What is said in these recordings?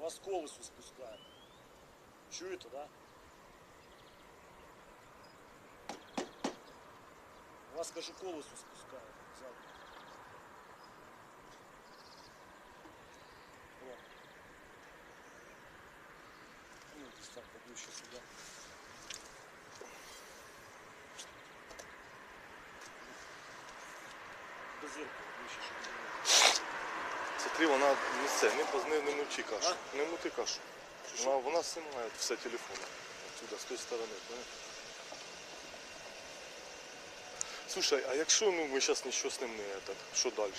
Вас колесо спускає. Чуєте, да? Вас, кажу, колесо спускає. Ззаду. О. Ну, десь так поближче сюди. До зеркала ближче, щоб не було. Смотри, вона не це, не не мути кашу. Не мути кашу. Вона, вона знімає все телефоном. Отсюда, з тої сторони? Слушай, а якщо ну, ми зараз нічого з ним не так, що далі?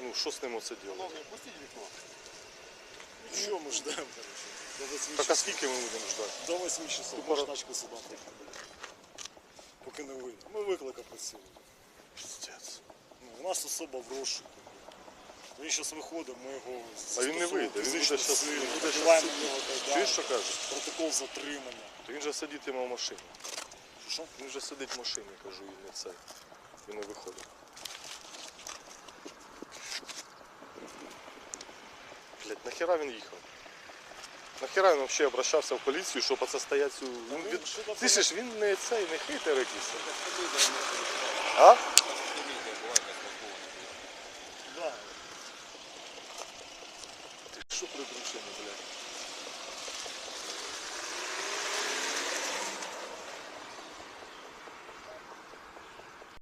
Ну, що з ним оце робити? пустіть вікно. Що ми ждемо, короче? До 8 Так а часов. скільки ми будемо ждати? До 8 часов. пора- Може тачку сюди приходить. Поки не вийде. Ми виклика просили. Піздець. Ну, у нас особа в розшуку. Він зараз виходить, ми його А він не вийде, він буде щас- він буде щас сидіти. Чуєш, що каже? протокол затримання. То він же сидітиме в машині. Що? Він вже сидить в машині, кажу, і не це. Він не виходить. Блять, нахера він їхав? Нахера він взагалі обращався в поліцію, щоб оце стоять цю. Він він Ти він не цей, не хейтер якийсь. А? Що при дружині, блядь?